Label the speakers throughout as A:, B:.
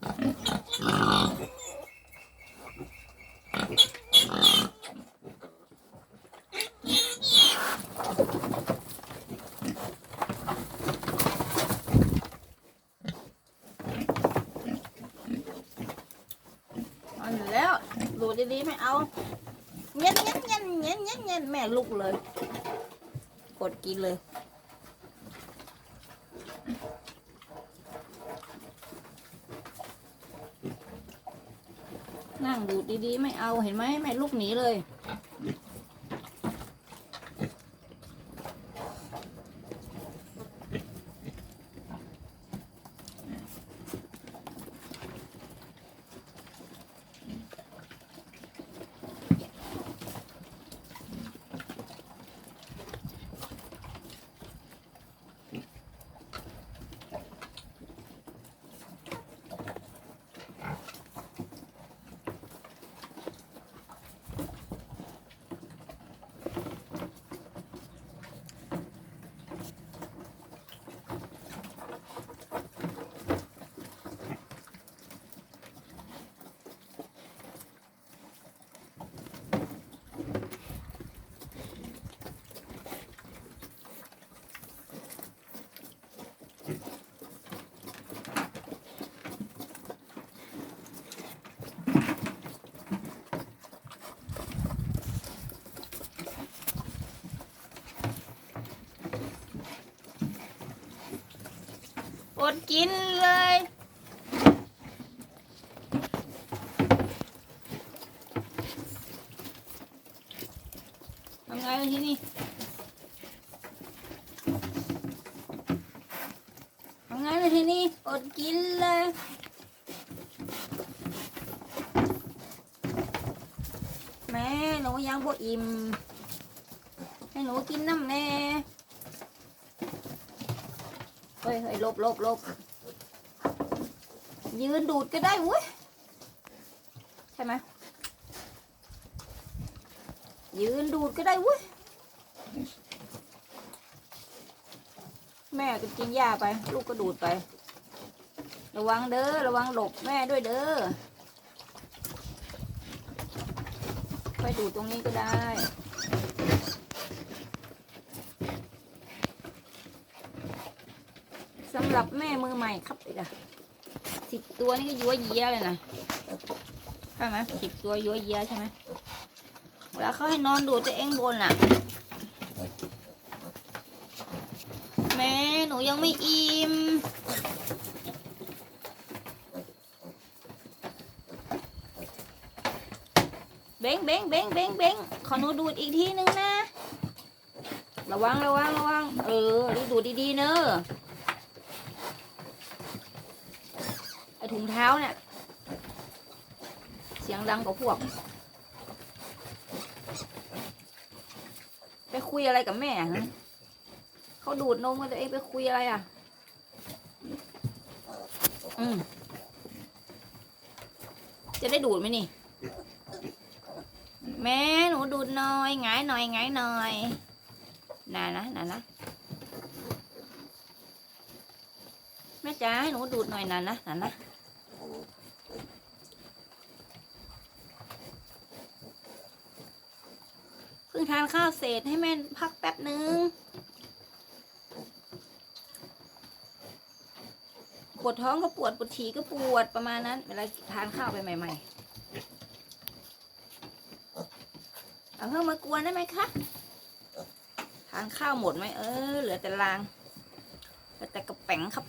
A: อันแล้วดูดีๆไม่เอาเงี้ยเงี้ยเงี้ยเงี้ยเงี้ยเงี้ยแม่ลุกเลย กดกินเลย นั่งดูดีๆ ไม่เอาเห็นไหมแม่ลูกหนีเลย ดกินเลย ทำไงที่นี่ทำไงล่ะทีนี่อดกินเลยแม่หนูยังบ่อิ่มให้หนูกินน้ำแน่ ฮ้ยเฮ้ยลบลบลบยืนดูดก็ได้เว้ยใช่ไหมยืนดูดก็ได้เว้ยแม่ก็กินยาไป ลูกก็ดูดไป ระวังเด้อระวังหลบแม่ด้วยเด้อไปดูดตรงนี้ก็ได้ สำหรับแม่มือใหม่ครับเด็กอะสิบตัวนี่ก็ยัวเยียเลยนะใช่ไหมสิบตัวยัวเยียใช่ไหมเวลาเขาให้นอนดูดตัวเองบนอะแม่หนูยังไม่อิ่มเบ้งเบ้งเบ้งเบ้งเบ้งขอหนูดูดอีกทีนึงนะ ระวังระวังระวังเออรีดูดดีๆเนอะ ไอ ถุงเท้าเนี่ย เสียงดังกว่าพวก ไปคุยอะไรกับแม่ฮะเขาดูดนมกันตัวเองไปคุยอะไรอะ อืมจะได้ดูดไหมนี่ แม่หนูดูดหน่อยหงายหน่อยหงายหน่อยน่านะน่านะแม่จ๋าให้หนูดูดหน่อยน่านะน่านะ พิ่งทานข้าวเสร็จให้แม่พักแป๊บนึงปวดท้องก็ปวดปวดฉี่ก็ปวดประมาณนั้น เวลาทานข้าวไปใหม่ๆเอาเพิ่มมากวนได้ไหมคะทานข้าวหมดไหมเออ เหลือแต่รางเหลือแต่กระแป๋งครับ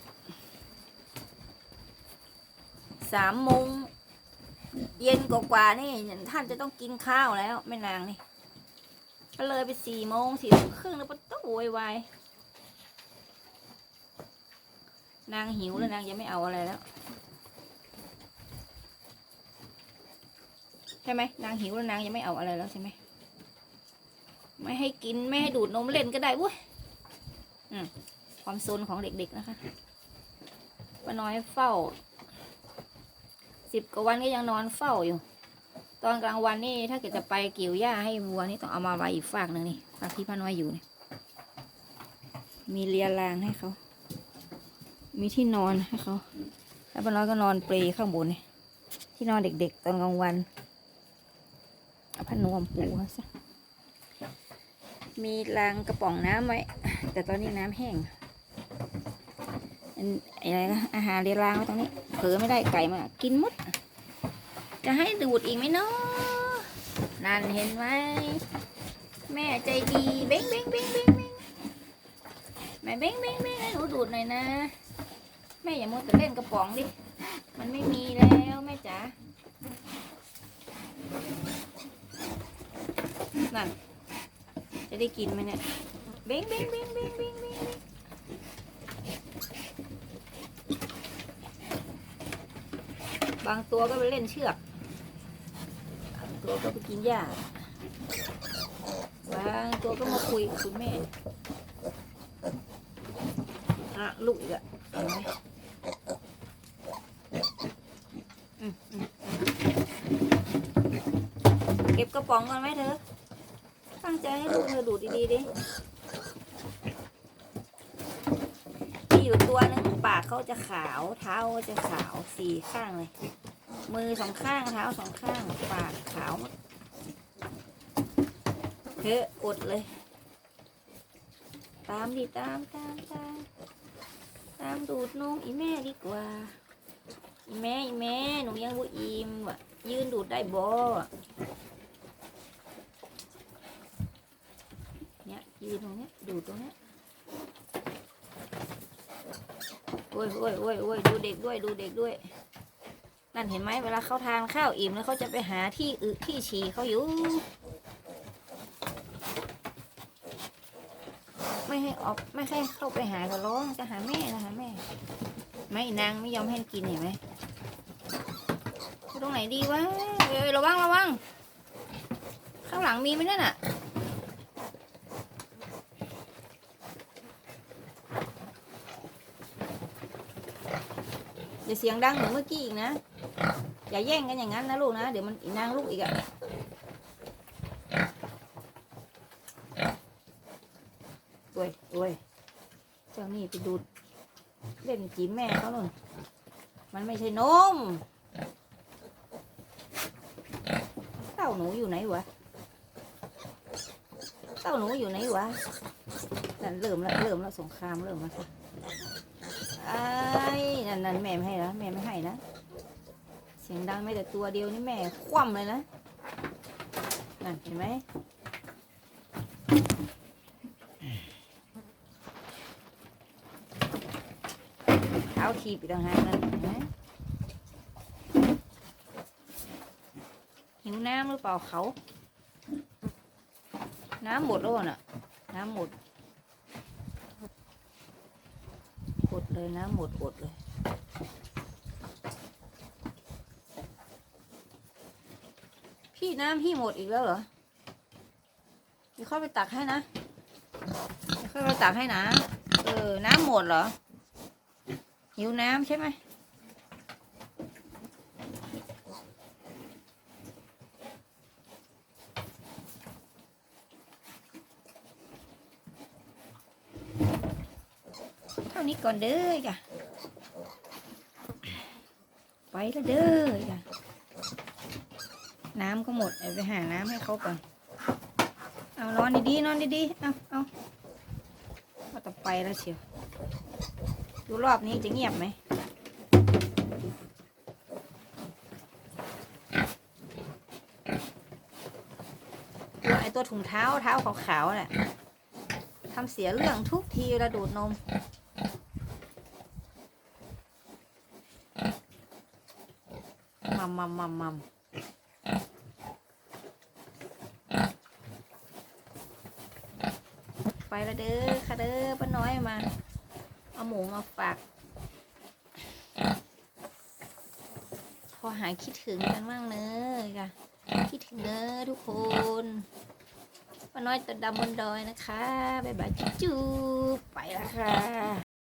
A: สามโมงเย็นกว่าๆนี่ท่านจะต้องกินข้าวแล้วแม่นางนี่ ก็เลยไปสี่โมงสี่โมงครึ่งแล้วปะตู้โวยวายนางหิวแล้วนางยังไม่เอาอะไรแล้วใช่ไหมนางหิวแล้วนางยังไม่เอาอะไรแล้วใช่ไหมไม่ให้กินไม่ให้ดูดนมเล่นก็ได้เว้ยความโซนของเด็กๆนะคะป้าน้อยเฝ้าสิบกว่าวันก็ยังนอนเฝ้าอยู่ ตอนกลางวันนี่ถ้าเกิดจะไปเกี่ยวหญ้าให้วัวนี่ต้องเอามาไว้อีกฝากหนึ่งนี่ฝากที่ป้าน้อยอยู่นี่มีเรียรางให้เขา มีที่นอนให้เขาแล้วป้าน้อยก็นอนเปลข้างบนนี่ที่นอนเด็กๆ ตอนกลางวันเอาผ้านวมปูเขาซะมีรางกระป๋องน้ำไว้ แต่ตอนนี้น้ำแห้งอะไรนะอาหารเรียรางไว้ตรงนี้เผลอไม่ได้ไก่มากินมด จะให้ดูดอีกไหมเนาะนั่นเห็นไหมแม่ใจดีเบ้งเบ้งเบ้งเบ้งเบ้งแม่เบ้งเบ้งเบ้งให้หนูดูดหน่อยนะ แม่อย่ามัวแต่เล่นกระป๋องดิ มันไม่มีแล้วแม่จ๋านั่น จะได้กินไหมเนี่ยเบ้งเบ้งเบ้งเบ้งเบ้งเบ้งเบ้งบางตัวก็ไปเล่นเชือก ตัวก็ไปกินหญ้าบางตัวก็มาคุยกับคุณแม่อะลูกอีกอะเห็นไหมอืมอืมเก็บกระป๋องก่อนไหมเธอ ตั้งใจให้ลูกเธอดูดดีๆดิ มีอยู่ตัวหนึงปากเขาจะขาว เท้าก็จะขาวสี่ข้างเลย มือสองข้างเท้าสองข้าง ปากขาวหมดเฮ้อดเลย ตามดิตามตามตามตามดูดนมอีแม่ดีกว่า อีแม่อีแม่หนูยังบ่อิ่มว่ะยืนดูดได้บ่เนี่ยยืนตรงเนี้ยดูดตรงเนี้ยโอ้ยโอ้ยโอ้ยโอ้ยดูเด็กด้วยดูเด็กด้วย นั่นเห็นไหมเวลาเขาทานข้าวอิ่มแล้วเขาจะไปหาที่อึที่ฉี่เขาอยู่ ไม่ให้ออกไม่ให้เข้าไปหาก็ร้องจะหาแม่นะหาแม่ ไม่นางไม่ยอมให้กินเห็นไหมตรงไหนดีวะเอ้ยระวังระวังข้างหลังมีไหมนั่นน่ะ อย่าเสียงดังเหมือนเมื่อกี้อีกนะ อย่าแย่งกันอย่างนั้นนะลูกนะ เดี๋ยวมันอีนางลูกอีกอะโอ้ยโอ้ยเจ้านี่ไปดูดเล่นจีบแม่เขาหน่นมันไม่ใช่นมเต้าหนูอยู่ไหนวะ เต้าหนูอยู่ไหนวะนั่นเริ่มแล้วเริ่มแล้วสงครามเริ่มแล้วค่ะ ไอ้นั่นนั่นแม่ไม่ให้แล้วแม่ไม่ให้นะ เสียงดังไม่แต่ตัวเดียวนี่แม่คว่ำเลยนะ นั่นเห็นไหมเท้าทีบอีกต่างหากนั่นเห็นไหมหิวน้ำหรือเปล่าเขา น้ำหมดแล้วน่ะ น้ำหมดอด เลยนะ หมดอดเลยพี่น้ำพี่หมดอีกแล้วเหรอเดี๋ยวค่อยไปตักให้นะเดี๋ยวค่อยไปตักให้นะ เออ น้ำหมดเหรอหิวน้ำใช่ไหม ท่านี้ก่อนเด้อจ้ะไปแล้วเด้อจ้ะน้ำก็หมดเอาไปหาน้ำให้เขาก่อน เอานอนดีๆนอนดีๆ เอาเอาเอาต่อไปแล้วเชียว ดูรอบนี้จะเงียบไหมตัวไอตัวถุงเท้าเท้าขาวๆน่ะทำเสียเรื่องทุกทีเวลาดูดนม มัมมัมมัมไปล้วเด้อค่ะเด้อป้าน้อยมา เอาหมูมาฝาก พอหายคิดถึงกันบ้างเนอะค่ะ คิดถึงเนอทุกคนป้าน้อยตัวดำบนดอยนะคะ บ๊ายบายจุ๊บไปล้วค่ะ